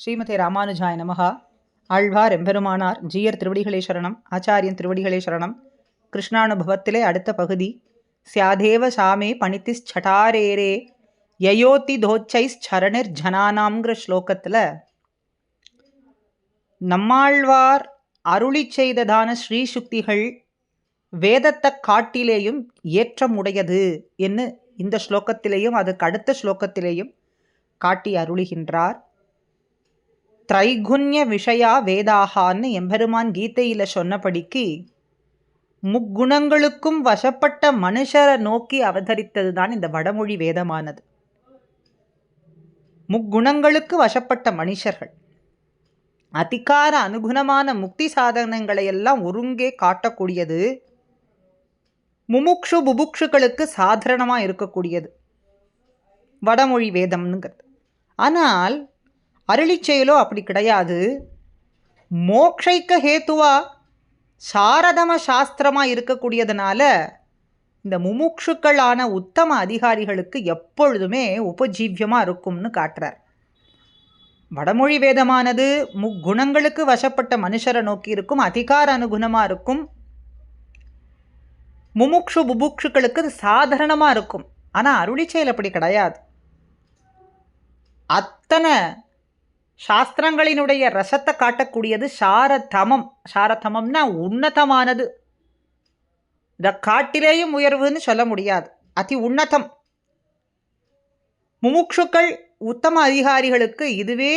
ஸ்ரீமதே ராமானுஜாய நமகா ஆழ்வார் எம்பெருமானார் ஜீயர் திருவடிகளே சரணம் ஆச்சாரியன் திருவடிகளே சரணம். கிருஷ்ணானுபவத்திலே அடுத்த பகுதி. சியாதேவ சாமே பணித்திஸ் சட்டாரேரே யயோத்தி தோச்சைஸ் சரணிர் ஜனானாம்ங்கிற ஸ்லோகத்தில் நம்மாழ்வார் அருளி செய்ததான ஸ்ரீசுக்திகள் வேதத்தை காட்டிலேயும் ஏற்றம் உடையது என்று இந்த ஸ்லோகத்திலேயும் அதுக்கு அடுத்த ஸ்லோகத்திலேயும் காட்டி அருளுகின்றார். திரைகுண்ய விஷயா வேதாகான்னு எம்பெருமான் கீதையில் சொன்னபடிக்கு முக்குணங்களுக்கும் வசப்பட்ட மனுஷரை நோக்கி அவதரித்தது தான் இந்த வடமொழி வேதமானது. முக்குணங்களுக்கு வசப்பட்ட மனுஷர்கள். அதிகார அனுகுணமான முக்தி சாதனங்களை எல்லாம் ஒருங்கே காட்டக்கூடியது முமுக்ஷு புபுக்ஷுக்களுக்கு சாதாரணமாக இருக்கக்கூடியது. வடமொழி வேதம்னுங்கிறது. ஆனால் அருளிச்செயலோ அப்படி கிடையாது. மோக்ஷைக்க ஹேத்துவா சாரதம சாஸ்திரமாக இருக்கக்கூடியதுனால இந்த முமுக்ஷுக்களான உத்தம அதிகாரிகளுக்கு எப்பொழுதுமே உபஜீவியமாக இருக்கும்னு காட்டுறார். வடமொழி வேதமானது முக்குணங்களுக்கு வசப்பட்ட மனுஷரை நோக்கி இருக்கும் அதிகார அனுகுணமாக இருக்கும். முமுக்ஷு புபுக்ஷுக்களுக்கு அது சாதாரணமாக இருக்கும். ஆனால் அருளிச்செயல் அப்படி கிடையாது. அத்தனை சாஸ்திரங்களினுடைய ரசத்தை காட்டக்கூடியது சாரதமம். சாரதமம்னா உன்னதமானது. இதை காட்டிலேயும் உயர்வுன்னு சொல்ல முடியாது. அதி உன்னதம். முமுட்சுக்கள் உத்தம அதிகாரிகளுக்கு இதுவே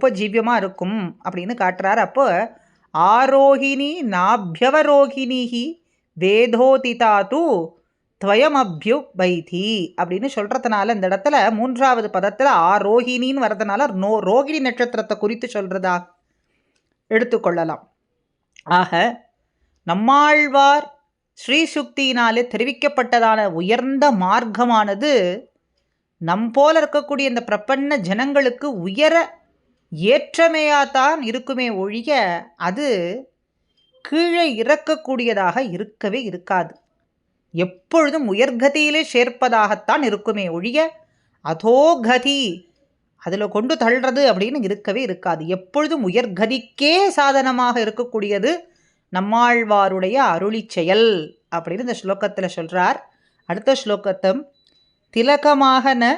உபஜீவியமாக இருக்கும் அப்படின்னு காட்டுறார். அப்போ ஆரோகிணி நாபியவரோகிணிஹி வேதோதிதா தூ துவயமபியுபைதி அப்படின்னு சொல்கிறதுனால இந்த இடத்துல மூன்றாவது பதத்தில் ஆரோகிணின்னு வர்றதுனால நோ ரோகிணி நட்சத்திரத்தை குறித்து சொல்கிறதா எடுத்துக்கொள்ளலாம். ஆக நம்மாழ்வார் ஸ்ரீசுக்தியினாலே தெரிவிக்கப்பட்டதான உயர்ந்த மார்க்கமானது நம் போல இருக்கக்கூடிய இந்த பிரபன்ன ஜனங்களுக்கு உயர ஏற்றமையாத்தான் இருக்குமே ஒழிய அது கீழே இறக்கக்கூடியதாக இருக்கவே இருக்காது. எப்பொழுதும் உயர்கதியிலே சேர்ப்பதாகத்தான் இருக்குமே ஒழிய அதோகதி அதில் கொண்டு தள்ளுறது அப்படின்னு இருக்கவே இருக்காது. எப்பொழுதும் உயர்கதிக்கே சாதனமாக இருக்கக்கூடியது நம்மாழ்வாருடைய அருளி செயல் அப்படின்னு இந்த ஸ்லோகத்தில் சொல்கிறார் அடுத்த ஸ்லோகத்தம் திலகமாகன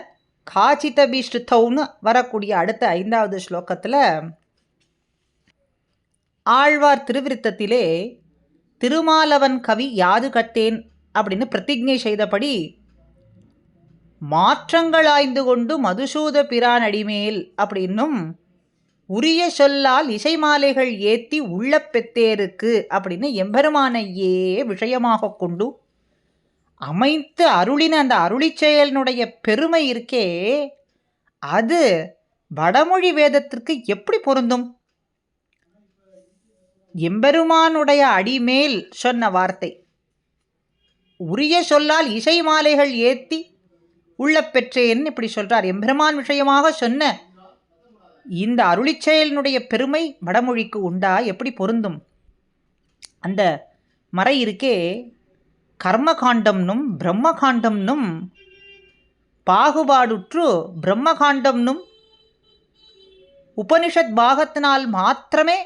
காச்சிதபிஷ்டவுன்னு வரக்கூடிய அடுத்த ஐந்தாவது ஸ்லோகத்தில் ஆழ்வார் திருவிருத்தத்திலே திருமாலவன் கவி யாது கட்டேன் அப்படின்னு பிரதிஜை செய்தபடி மாற்றங்கள் ஆய்ந்து கொண்டு மதுசூத பிரான் அடிமேல் அப்படின்னும் உரிய சொல்லால் இசை மாலைகள் ஏத்தி உள்ள பெத்தேருக்கு அப்படின்னு எம்பெருமானையே விஷயமாக கொண்டு அமைத்து அருளின அந்த அருளி செயலினுடைய பெருமை இருக்கே அது வடமொழி வேதத்திற்கு எப்படி பொருந்தும்? எம்பெருமானுடைய அடிமேல் சொன்ன வார்த்தை. உரிய சொல்லால் இசை மாலைகள் ஏத்தி உள்ள பெற்றேன் இப்படி சொல்றார். எம்பெருமான் விஷயமாக சொன்ன இந்த அருளிச்செயலினுடைய பெருமை வடமொழிக்கு உண்டா? எப்படி பொருந்தும்? அந்த மறை இருக்கே கர்மகாண்டம்னும் பிரம்மகாண்டம்னும் பாகுபாடுற்று பிரம்மகாண்டம்னும் உபனிஷத் பாகத்தினால் மாத்திரமே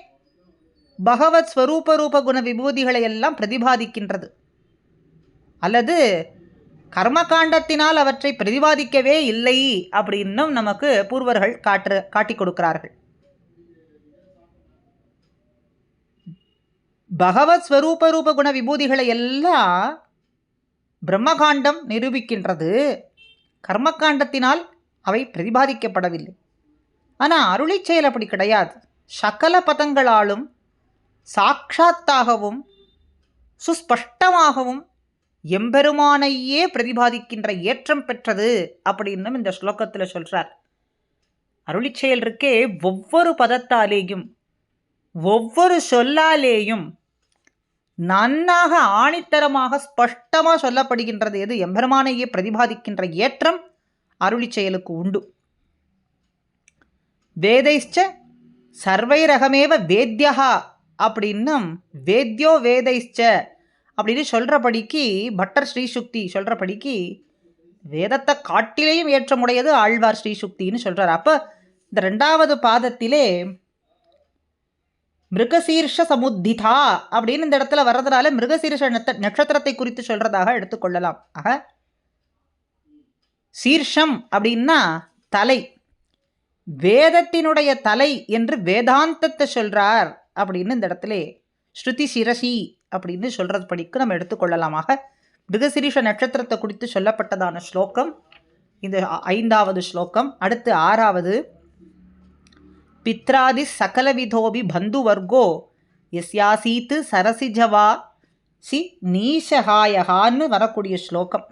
பகவத் ஸ்வரூப ரூப குண விபூதிகளை எல்லாம் பிரதிபாதிக்கின்றது. அல்லது கர்மகாண்டத்தினால் அவற்றை பிரதிபாதிக்கவே இல்லை அப்படின்னும் நமக்கு பூர்வர்கள் காட்டு காட்டி கொடுக்கிறார்கள். பகவத் ஸ்வரூப ரூப குண விபூதிகளை எல்லாம் பிரம்மகாண்டம் நிரூபிக்கின்றது. கர்மகாண்டத்தினால் அவை பிரதிபாதிக்கப்படவில்லை. ஆனால் அருளி செயல் அப்படி கிடையாது. சகல பதங்களாலும் சாட்சாத்தாகவும் சுஸ்பஷ்டமாகவும் எம்பெருமானையே பிரதிபாதிக்கின்ற ஏற்றம் பெற்றது அப்படின்னும் இந்த ஸ்லோகத்தில் சொல்கிறார் அருளிச்செயல் இருக்கே ஒவ்வொரு பதத்தாலேயும் ஒவ்வொரு சொல்லாலேயும் நன்னாக ஆணித்தரமாக ஸ்பஷ்டமாக சொல்லப்படுகின்றது எது? எம்பெருமானையே பிரதிபாதிக்கின்ற ஏற்றம் அருளி செயலுக்கு உண்டு. வேதைச்ச சர்வைரகமேவ வேத்யா அப்படின்னும் வேத்யோ வேதைச்ச அப்படின்னு சொல்கிறபடிக்கு பட்டர் ஸ்ரீசுக்தி சொல்கிறபடிக்கு வேதத்தை காட்டிலேயும் ஏற்றமுடையது ஆழ்வார் ஸ்ரீசுக்தின்னு சொல்கிறார் அப்போ இந்த ரெண்டாவது பாதத்திலே மிருகசீர்ஷ சமுத்திதா அப்படின்னு இந்த இடத்துல வர்றதுனால மிருகசீர்ஷ நட்சத்திரத்தை குறித்து சொல்கிறதாக எடுத்துக்கொள்ளலாம் ஆக சீர்ஷம் அப்படின்னா தலை. வேதத்தினுடைய தலை என்று வேதாந்தத்தை சொல்கிறார் அப்படின்னு இந்த இடத்துல ஸ்ருதி சிரசி அப்படின்னு சொல்கிறது படிக்கு நம்ம எடுத்துக்கொள்ளலாமாக. மிருகசிரீஷ நட்சத்திரத்தை குறித்து சொல்லப்பட்டதான ஸ்லோகம் இந்த ஐந்தாவது ஸ்லோகம். அடுத்து ஆறாவது. பித்ராதி சகலவிதோபி பந்துவர்கோ எஸ்யாசீத்து சரசிஜவா சி நீசகாயகான்னு வரக்கூடிய ஸ்லோகம்.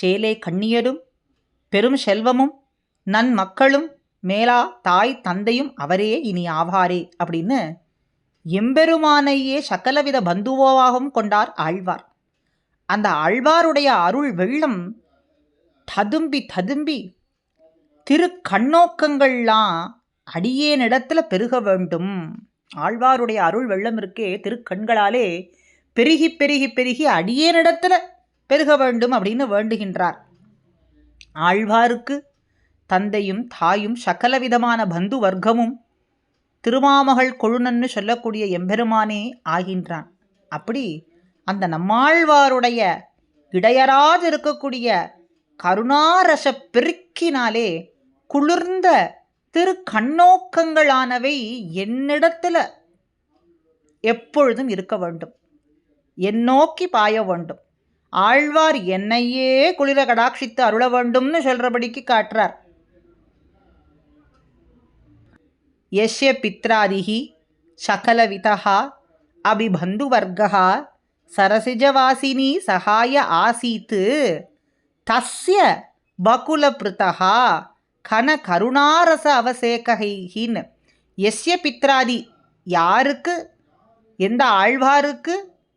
ஷேலே கண்ணியரும் பெரும் செல்வமும் நன் மக்களும் மேலா தாய் தந்தையும் அவரே இனி ஆவாரே அப்படின்னு எம்பெருமானையே சகலவித பந்துவோவாகவும் கொண்டார் ஆழ்வார். அந்த ஆழ்வாருடைய அருள் வெள்ளம் ததும்பி ததும்பி திரு கண்ணோக்கங்கள்லாம் அடியேனிடத்தில் பெருக வேண்டும். ஆழ்வாருடைய அருள் வெள்ளம் இருக்கே திருக்கண்களாலே பெருகி பெருகி பெருகி அடியேனிடத்தில் பெருக வேண்டும் அப்படின்னு வேண்டுகின்றார். ஆழ்வாருக்கு தந்தையும் தாயும் சகலவிதமான பந்து வர்க்கமும் திருமாமகள் கொழுனன்னு சொல்லக்கூடிய எம்பெருமானே ஆகின்றான். அப்படி அந்த நம்மாழ்வாருடைய இடையராது இருக்கக்கூடிய கருணாரச பெருக்கினாலே குளிர்ந்த திரு கண்ணோக்கங்களானவை என்னிடத்துல எப்பொழுதும் இருக்க வேண்டும். என் நோக்கி பாய வேண்டும். ஆழ்வார் என்னையே குளிர கடாட்சித்து அருள வேண்டும்னு சொல்கிறபடிக்கு காட்டுறார். யஸ்ய பித்ராதிஹி சகலவிதா அபிபந்துவர்கா சரசிஜவாசினி சகாய ஆசீத் தஸ்ய பகுலபிருத்தா கன கருணாரச அவசேகைன்னு எஸ்ய பித்ராதி யாருக்கு? எந்த ஆழ்வாருக்கு?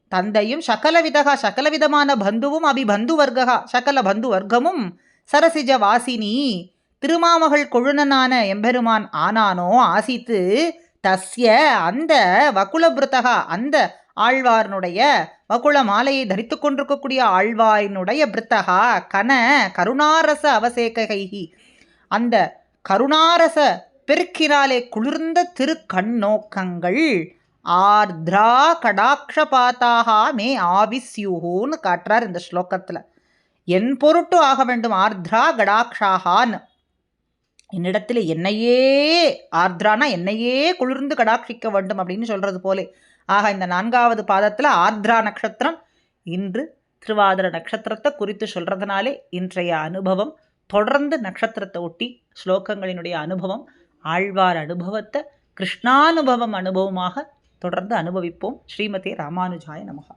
தந்தையும் சகலவிதகா சகலவிதமான பந்துவும் அபிபந்து வர்க்கா சகல பந்து வர்க்கமும் சரசிஜ வாசினி திருமாமகள் கொழுனனான எம்பெருமான் ஆனானோ ஆசித்து தஸ்ய அந்த வகுலபிருத்தகா அந்த ஆழ்வார்னுடைய வகுல மாலையை தரித்து கொண்டிருக்கக்கூடிய ஆழ்வாரினுடைய பிருத்தகா கன கருணாரச அவசேகைகி. அந்த கருணாரச பெருக்கினாலே குளிர்ந்த திருக்கண்ணோக்கங்கள் ஆர்திரா கடாட்சபாத்தாக மே ஆவிஸ்யூஹூன்னு காட்டுறார் இந்த ஸ்லோகத்தில். என் பொருட்டு ஆக வேண்டும் ஆர்திரா கடாட்சாகான்னு. என்னிடத்தில் என்னையே ஆர்திரானா என்னையே குளிர்ந்து கடாட்சிக்க வேண்டும் அப்படின்னு சொல்கிறது போலே. ஆக இந்த நான்காவது பாதத்தில் ஆர்திரா நட்சத்திரம் இன்று திருவாதிர நட்சத்திரத்தை குறித்து சொல்கிறதுனாலே இன்றைய அனுபவம் தொடர்ந்து நட்சத்திரத்தை ஒட்டி ஸ்லோகங்களினுடைய அனுபவம் ஆழ்வார் அனுபவத்தை கிருஷ்ணானுபவம் அனுபவமாக தொடர்ந்து அனுபவிப்போம். ஸ்ரீமதி ராமானுஜாய நமகா